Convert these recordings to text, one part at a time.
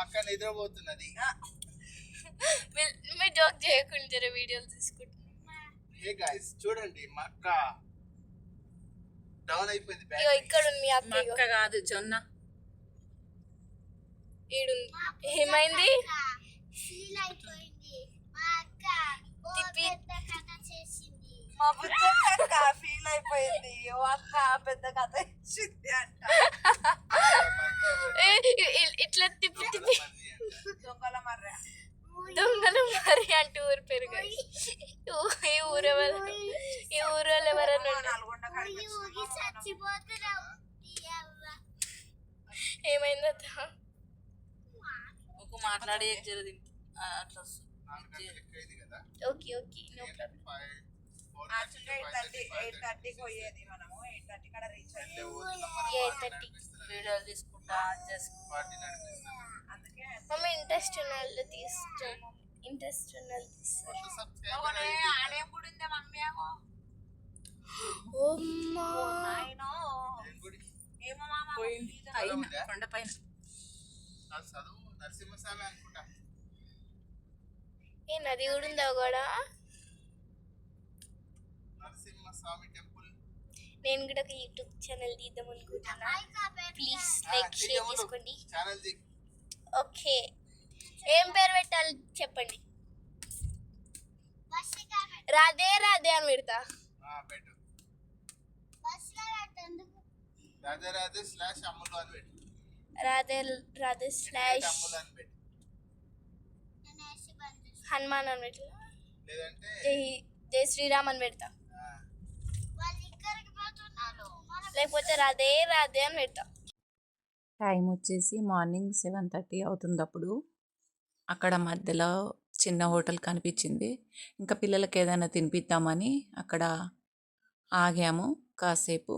అక్క నిద్రపోతున్నది. మీరు జోక్ చేయకుండా జర వీడియోలు తీసుకుంటున్నా చూడండి మా అక్క డౌన్ అయిపోయింది ఇక్కడ ఉంది మీ అక్క కాదు జొన్న. ఈడుంది. ఏమైంది? మా అక్క ఓ తిప్పి- పెద్ద కథ చేసింది. మా బుద్ధ అక్క ఫీల్ అయిపోయింది. ఓ అక్క పెద్ద కథ ఇచ్చింది అంట. ఇట్లా తిప్పి తిప్పి దొంగల మర్ర. దొంగలు మరి అంటే ఊరు పేరు కాదు. ఊ- ఈ ఊరు ఎవరు ఈ ఊరు వాళ్ళు ఎవరన్నా ఉన్నారు. నల్గొండ కాడికి ఊగి ఊగి చచ్చిపోతున్నావు నీ అవ్వ. ఏమైంది అత్త? ఒక మాట్లాడి అట్లా ఓకే ఓకే నో ప్రాబ్లం. యాక్చువల్గా ఎయిట్ థర్టీ ఎయిట్ థర్టీకి పోయేది మనము. ఎయిట్ థర్టీ కాడ రీచ్ అయ్యి ఎయిట్ థర్టీ వీడియోలు తీసుకుంటా అందుకే మమ్మీ ఇంట్రెస్ట్ ఉన్న వాళ్ళు తీస్తాం ఇంట్రెస్ట్ ఉన్న వాళ్ళు తీస్తారు ఒకనే ఆడేం గుడిందే మమ్మీ ఏమో? మామ పోయింది. పైన కొండ పైన. నాకు చదువు నరసింహస్వామి అనుకుంటా. ఏ నది కూడా ఉందా కూడా నరసింహస్వామి టెంపుల్? నేను కూడా ఒక యూట్యూబ్ ఛానల్ తీద్దాం అనుకుంటున్నా. ప్లీజ్ లైక్ షేర్ చేసుకోండి. ఓకే. ఏం పేరు పెట్టాలి చెప్పండి. రాధే రాధే అని పెడతా. రాధే రాధే స్లాష్ అమ్ములు అని పెట్టు. రాధే రాధే స్లాష్ అమ్ములు అని పెట్టు. నేను వేసి బంద్ చేస్తా. హనుమాన్ అని పెట్టా. లేదంటే జై జై శ్రీరామ్ అని పెడతా ఆ, వాళ్ళు ఇక్కడికి పోతున్నారు మనం లేకపోతే రాధే రాధే అని పెడతా. టైం వచ్చేసి మార్నింగ్ సెవెన్ థర్టీ అవుతుంది అప్పుడు అక్కడ మధ్యలో చిన్న హోటల్ కనిపించింది. ఇంకా పిల్లలకి ఏదైనా తినిపిద్దామని అక్కడ ఆగాము కాసేపు.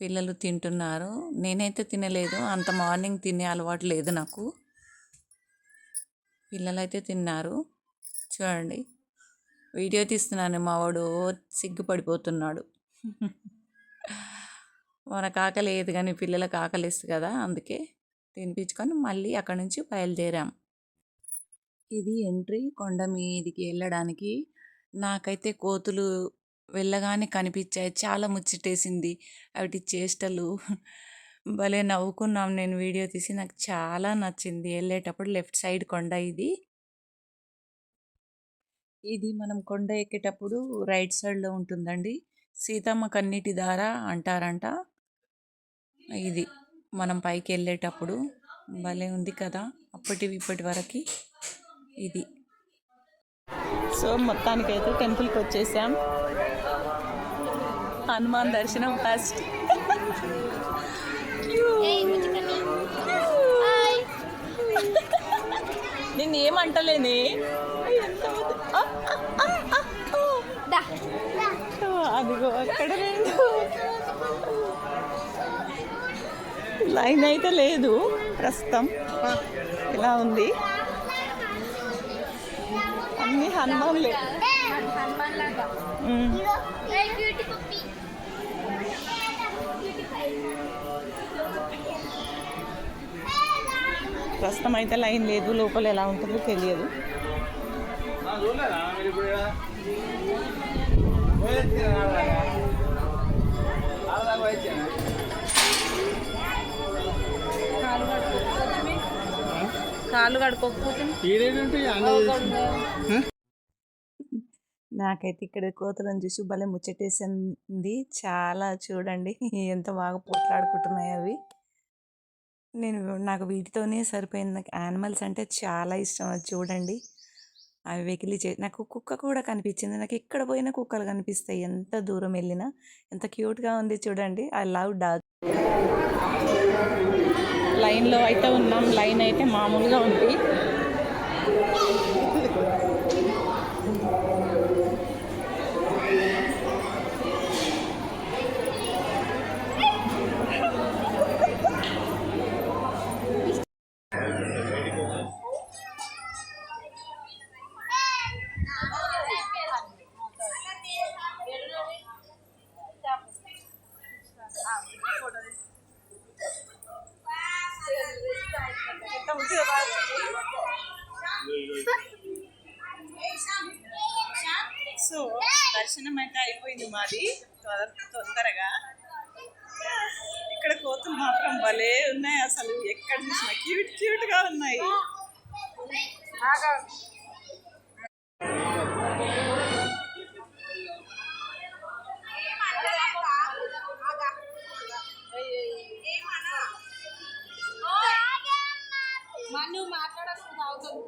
పిల్లలు తింటున్నారు. నేనైతే తినలేదు. అంత మార్నింగ్ తినే అలవాటు లేదు నాకు. పిల్లలైతే తిన్నారు. చూడండి. వీడియో తీస్తున్నాను మా వాడు సిగ్గుపడిపోతున్నాడు. మన కాకలేదు లేదు కానీ పిల్లల ఆకలిస్తుంది కదా అందుకే తినిపించుకొని మళ్ళీ అక్కడ నుంచి బయలుదేరాం. ఇది ఎంట్రీ కొండ మీదికి వెళ్ళడానికి నాకైతే కోతులు వెళ్ళగానే కనిపించాయి. చాలా ముచ్చటేసింది. వాటి చేష్టలు. భలే నవ్వుకున్నాం నేను వీడియో తీసి. నాకు చాలా నచ్చింది. వెళ్ళేటప్పుడు లెఫ్ట్ సైడ్ కొండ ఇది. ఇది మనం కొండ ఎక్కేటప్పుడు రైట్ సైడ్లో ఉంటుందండి. సీతమ్మ కన్నీటి దార అంటారంట. ఇది మనం పైకి వెళ్ళేటప్పుడు. భలే ఉంది కదా! అప్పటి ఇప్పటి వరకు ఇది. సో మొత్తానికైతే టెంపుల్కి వచ్చేసాం. హనుమాన్ దర్శనం ఫస్ట్. నిన్ను ఏమంటలేనే అదిగో అక్కడ రెండు లైన్ అయితే లేదు ప్రస్తుతం. ఇలా ఉంది. అన్ని హనుమాన్లు. ప్రస్తుతం అయితే లైన్ లేదు లోపల ఎలా ఉంటుందో తెలియదు. కాళ్ళు నాకైతే ఇక్కడ కోతులను చూసి భలే ముచ్చటేసింది. చాలా చూడండి ఎంత బాగా పోట్లాడుకుంటున్నాయి అవి. నేను నాకు వీటితోనే సరిపోయింది. నాకు యానిమల్స్ అంటే చాలా ఇష్టం. అది చూడండి. అవి వెకిలి చే నాకు కుక్క కూడా కనిపించింది. నాకు ఎక్కడ పోయినా కుక్కలు కనిపిస్తాయి. ఎంత దూరం వెళ్ళినా ఎంత క్యూట్గా ఉంది చూడండి. I love dog. లైన్లో అయితే ఉన్నాం. లైన్ అయితే మామూలుగా ఉంది. సో దర్శనం అయితే అయిపోయింది మాది. తొందరగా. ఇక్కడ కోతులు మాత్రం భలే ఉన్నాయి అసలు. ఎక్కడ చూసినా క్యూట్గా ఉన్నాయి. మాట్లాడకుండా అవుతుంది